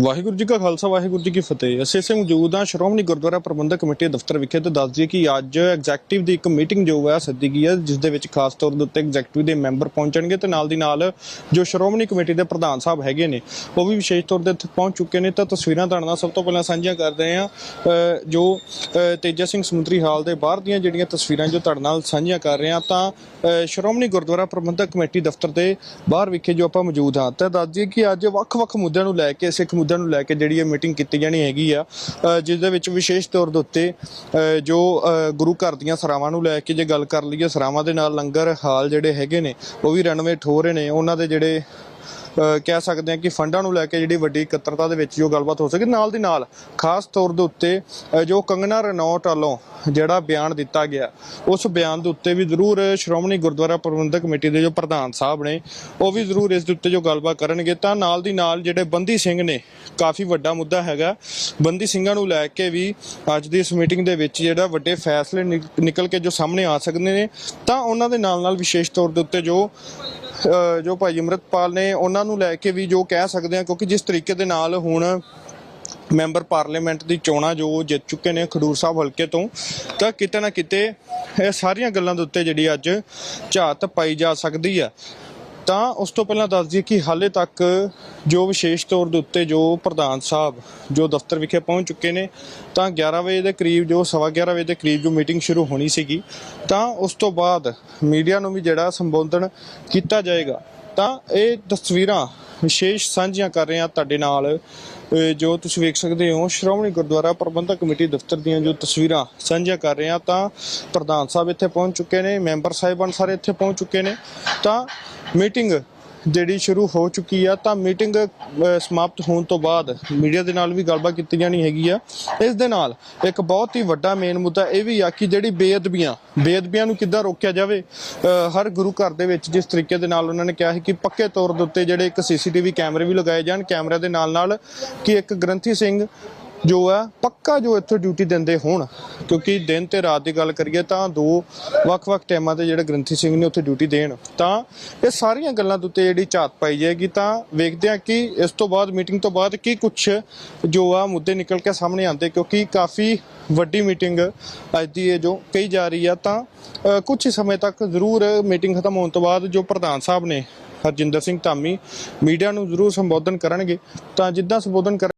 ਵਾਹਿਗੁਰੂ ਜੀ ਕਾ ਖਾਲਸਾ, ਵਾਹਿਗੁਰੂ ਜੀ ਕੀ ਫਤਿਹ। ਅਸੀਂ ਇਸੇ ਮੌਜੂਦ ਹਾਂ ਸ਼੍ਰੋਮਣੀ ਗੁਰਦੁਆਰਾ ਪ੍ਰਬੰਧਕ ਕਮੇਟੀ ਦੇ ਦਫ਼ਤਰ ਵਿਖੇ ਤੇ ਦੱਸ ਦਈਏ ਕਿ ਅੱਜ ਐਗਜ਼ੈਕਟਿਵ ਦੀ ਇੱਕ ਮੀਟਿੰਗ ਜੋ ਹੈ, ਸੱਦੀ ਗਈ ਹੈ, ਜਿਸ ਦੇ ਵਿੱਚ ਖਾਸ ਤੌਰ ਦੇ ਉੱਤੇ ਐਗਜ਼ੈਕਟਿਵ ਦੇ ਮੈਂਬਰ ਪਹੁੰਚਣਗੇ ਤੇ ਨਾਲ ਦੀ ਨਾਲ ਜੋ ਸ਼੍ਰੋਮਣੀ ਕਮੇਟੀ ਦੇ ਪ੍ਰਧਾਨ ਸਾਹਿਬ ਹੈਗੇ ਨੇ, ਉਹ ਵੀ ਵਿਸ਼ੇਸ਼ ਤੌਰ ਤੇ ਇੱਥੇ ਪਹੁੰਚ ਚੁੱਕੇ ਨੇ। ਤਾਂ ਤਸਵੀਰਾਂ ਤੁਹਾਡੇ ਨਾਲ ਸਭ ਤੋਂ ਪਹਿਲਾਂ ਸਾਂਝੀਆਂ ਕਰ ਰਹੇ ਹਾਂ ਜੋ ਤੇਜਾ ਸਿੰਘ ਸਮੁੰਦਰੀ ਹਾਲ ਦੇ ਬਾਹਰ ਦੀਆਂ ਜਿਹੜੀਆਂ ਤਸਵੀਰਾਂ ਜੋ ਤੁਹਾਡੇ ਨਾਲ ਸਾਂਝੀਆਂ ਕਰ ਰਹੇ ਹਾਂ, ਤਾਂ ਸ਼੍ਰੋਮਣੀ ਗੁਰਦੁਆਰਾ ਪ੍ਰਬੰਧਕ ਕਮੇਟੀ ਦਫ਼ਤਰ ਦੇ ਬਾਹਰ ਵਿਖੇ ਜੋ ਆਪਾਂ ਮੌਜੂਦ ਹਾਂ, ਤਾਂ ਦੱਸ ਦਈਏ ਕਿ ਅੱਜ ਵੱਖ-ਵੱਖ ਮੁੱਦਿਆਂ ਨੂੰ ਲੈ ਕੇ ਸਿੱਖ ਮੁੱਦਿਆਂ ਨੂੰ ਲੈ ਕੇ ਜਿਹੜੀ ਇਹ ਮੀਟਿੰਗ ਕੀਤੀ ਜਾਣੀ ਹੈਗੀ ਆ ਅ, ਜਿਸ ਦੇ ਵਿੱਚ ਵਿਸ਼ੇਸ਼ ਤੌਰ ਦੇ ਉੱਤੇ ਅ, ਜੋ ਅ, ਗੁਰੂ ਘਰ ਦੀਆਂ ਸਰਾਵਾਂ ਨੂੰ ਲੈ ਕੇ ਜੇ ਗੱਲ ਕਰ ਲਈਏ ਸਰਾਵਾਂ ਦੇ ਨਾਲ ਲੰਗਰ ਹਾਲ ਜਿਹੜੇ ਹੈਗੇ ਨੇ ਉਹ ਵੀ ਰੈਨੋਵੇਟ ਹੋ ਰਹੇ ਨੇ ਉਹਨਾਂ ਦੇ ਜਿਹੜੇ ਕਹਿ ਸਕਦੇ ਹਾਂ ਕਿ ਫੰਡਾਂ ਨੂੰ ਲੈ ਕੇ ਜਿਹੜੀ ਵੱਡੀ ਇਕੱਤਰਤਾ ਦੇ ਵਿੱਚ ਜੋ ਗੱਲਬਾਤ ਹੋ ਸਕੇ, ਨਾਲ ਦੀ ਨਾਲ ਖਾਸ ਤੌਰ ਦੇ ਉੱਤੇ ਜੋ ਕੰਗਨਾ ਰਣੌਟ ਵੱਲੋਂ ਜਿਹੜਾ ਬਿਆਨ ਦਿੱਤਾ ਗਿਆ, ਉਸ ਬਿਆਨ ਦੇ ਉੱਤੇ ਵੀ ਜ਼ਰੂਰ ਸ਼੍ਰੋਮਣੀ ਗੁਰਦੁਆਰਾ ਪ੍ਰਬੰਧਕ ਕਮੇਟੀ ਦੇ ਜੋ ਪ੍ਰਧਾਨ ਸਾਹਿਬ ਨੇ, ਉਹ ਵੀ ਜ਼ਰੂਰ ਇਸ ਦੇ ਉੱਤੇ ਜੋ ਗੱਲਬਾਤ ਕਰਨਗੇ। ਤਾਂ ਨਾਲ ਦੀ ਨਾਲ ਜਿਹੜੇ ਬੰਦੀ ਸਿੰਘ ਨੇ, ਕਾਫੀ ਵੱਡਾ ਮੁੱਦਾ ਹੈਗਾ। ਬੰਦੀ ਸਿੰਘਾਂ ਨੂੰ ਲੈ ਕੇ ਵੀ ਅੱਜ ਦੀ ਇਸ ਮੀਟਿੰਗ ਦੇ ਵਿੱਚ ਜਿਹੜਾ ਵੱਡੇ ਫੈਸਲੇ ਨਿਕ- ਨਿਕਲ ਕੇ ਜੋ ਸਾਹਮਣੇ ਆ ਸਕਦੇ ਨੇ, ਤਾਂ ਉਹਨਾਂ ਦੇ ਨਾਲ ਨਾਲ ਵਿਸ਼ੇਸ਼ ਤੌਰ ਦੇ ਉੱਤੇ ਜੋ ਜੋ ਭਾਈ ਅੰਮ੍ਰਿਤਪਾਲ ਨੇ ਉਹਨਾਂ ਨੂੰ ਲੈ ਕੇ ਵੀ ਜੋ ਕਹਿ ਸਕਦੇ ਆ ਕਿਉਂਕਿ ਜਿਸ ਤਰੀਕੇ ਦੇ ਨਾਲ ਹੁਣ ਮੈਂਬਰ ਪਾਰਲੀਮੈਂਟ ਦੀ ਚੋਣਾਂ ਜੋ ਜਿੱਤ ਚੁੱਕੇ ਨੇ ਖਡੂਰ ਸਾਹਿਬ ਹਲਕੇ ਤੋਂ, ਤਾਂ ਕਿਤੇ ਨਾ ਕਿਤੇ ਇਹ ਸਾਰੀਆਂ ਗੱਲਾਂ ਦੇ ਉੱਤੇ ਜਿਹੜੀ ਅੱਜ ਝਾਤ ਪਾਈ ਜਾ ਸਕਦੀ ਆ ਤਾਂ ਉਸ ਤੋਂ ਪਹਿਲਾਂ ਦੱਸ ਦਈਏ ਕਿ ਹਾਲੇ ਤੱਕ ਜੋ ਵਿਸ਼ੇਸ਼ ਤੌਰ ਦੇ ਉੱਤੇ ਜੋ ਪ੍ਰਧਾਨ ਸਾਹਿਬ, ਜੋ ਦਫ਼ਤਰ ਵਿਖੇ ਪਹੁੰਚ ਚੁੱਕੇ ਨੇ, ਤਾਂ 11 ਵਜੇ ਦੇ ਕਰੀਬ ਜੋ, ਸਵਾ 11 ਵਜੇ ਦੇ ਕਰੀਬ ਜੋ ਮੀਟਿੰਗ ਸ਼ੁਰੂ ਹੋਣੀ ਸੀਗੀ, ਤਾਂ ਉਸ ਤੋਂ ਬਾਅਦ ਮੀਡੀਆ ਨੂੰ ਵੀ ਜਿਹੜਾ ਸੰਬੋਧਨ ਕੀਤਾ ਜਾਏਗਾ, ਤਾਂ ਇਹ ਤਸਵੀਰਾਂ ਵਿਸ਼ੇਸ਼ ਸਾਂਝੀਆਂ ਕਰ ਰਹੇ ਹਾਂ ਤੁਹਾਡੇ ਨਾਲ। ਜੋ ਤੁਸੀਂ ਵੇਖ ਸਕਦੇ ਹੋ, ਸ਼੍ਰੋਮਣੀ ਗੁਰਦੁਆਰਾ ਪ੍ਰਬੰਧਕ ਕਮੇਟੀ ਦਫ਼ਤਰ ਦੀਆਂ ਜੋ ਤਸਵੀਰਾਂ ਸਾਂਝੀਆਂ ਕਰ ਰਹੇ ਹਾਂ, ਤਾਂ ਪ੍ਰਧਾਨ ਸਾਹਿਬ ਇੱਥੇ ਪਹੁੰਚ ਚੁੱਕੇ ਨੇ, ਮੈਂਬਰ ਸਾਹਿਬਾਨ ਸਾਰੇ ਇੱਥੇ ਪਹੁੰਚ ਚੁੱਕੇ ਨੇ, ਤਾਂ ਮੀਟਿੰਗ ਜਿਹੜੀ ਸ਼ੁਰੂ ਹੋ ਚੁੱਕੀ ਆ, ਤਾਂ ਮੀਟਿੰਗ ਸਮਾਪਤ ਹੋਣ ਤੋਂ ਬਾਅਦ ਮੀਡੀਆ ਦੇ ਨਾਲ ਵੀ ਗੱਲਬਾਤ ਕੀਤੀ ਜਾਣੀ ਹੈਗੀ ਆ। ਇਸ ਦੇ ਨਾਲ ਇੱਕ ਬਹੁਤ ਹੀ ਵੱਡਾ ਮੇਨ ਮੁੱਦਾ ਇਹ ਵੀ ਆ ਕਿ ਜਿਹੜੀ ਬੇਅਦਬੀਆਂ ਬੇਅਦਬੀਆਂ ਨੂੰ ਕਿੱਦਾਂ ਰੋਕਿਆ ਜਾਵੇ ਹਰ ਗੁਰੂ ਘਰ ਦੇ ਵਿੱਚ ਜਿਸ ਤਰੀਕੇ ਦੇ ਨਾਲ ਉਹਨਾਂ ਨੇ ਕਿਹਾ ਹੈ ਕਿ ਪੱਕੇ ਤੌਰ ਦੇ ਉੱਤੇ ਜਿਹੜੇ ਇੱਕ ਸੀਸੀਟੀਵੀ ਕੈਮਰੇ ਵੀ ਲਗਾਏ ਜਾਣ, ਕੈਮਰਿਆਂ ਦੇ ਨਾਲ ਨਾਲ ਕਿ ਇੱਕ ਗ੍ਰੰਥੀ ਸਿੰਘ ਜੋ ਹੈ ਪੱਕਾ ਜੋ ਇੱਥੇ ਡਿਊਟੀ ਦਿੰਦੇ ਹੋਣ ਕਿਉਂਕਿ ਦਿਨ ਤੇ ਰਾਤ ਦੀ ਗੱਲ ਕਰੀਏ ਤਾਂ ਦੋ ਵੱਖ-ਵੱਖ ਟਾਈਮਾਂ ਤੇ ਜਿਹੜੇ ਗ੍ਰੰਥੀ ਸਿੰਘ ਨੇ ਉੱਥੇ ਡਿਊਟੀ ਦੇਣ। ਤਾਂ ਇਹ ਸਾਰੀਆਂ ਗੱਲਾਂ ਦੇ ਉੱਤੇ ਜਿਹੜੀ ਝਾਤ ਪਾਈ ਜਾਏਗੀ ਤਾਂ ਵੇਖਦੇ ਹਾਂ ਕਿ ਇਸ ਤੋਂ ਬਾਅਦ ਮੀਟਿੰਗ ਤੋਂ ਬਾਅਦ ਕੀ ਕੁਝ ਜੋ ਆ ਮੁੱਦੇ ਨਿਕਲ ਕੇ ਸਾਹਮਣੇ ਆਉਂਦੇ ਕਿਉਂਕਿ ਕਾਫੀ ਵੱਡੀ ਮੀਟਿੰਗ ਅੱਜ ਦੀ ਇਹ ਜੋ ਕਹੀ ਜਾ ਰਹੀ ਆ ਤਾਂ ਅ, ਕੁਝ ਸਮੇਂ ਤੱਕ ਜ਼ਰੂਰ ਮੀਟਿੰਗ ਖਤਮ ਹੋਣ ਤੋਂ ਬਾਅਦ ਜੋ ਪ੍ਰਧਾਨ ਸਾਹਿਬ ਨੇ ਹਰਜਿੰਦਰ ਸਿੰਘ ਧਾਮੀ ਮੀਡੀਆ ਨੂੰ ਜ਼ਰੂਰ ਸੰਬੋਧਨ ਕਰਨਗੇ। ਤਾਂ ਜਿੱਦਾਂ ਸੰਬੋਧਨ ਕਰ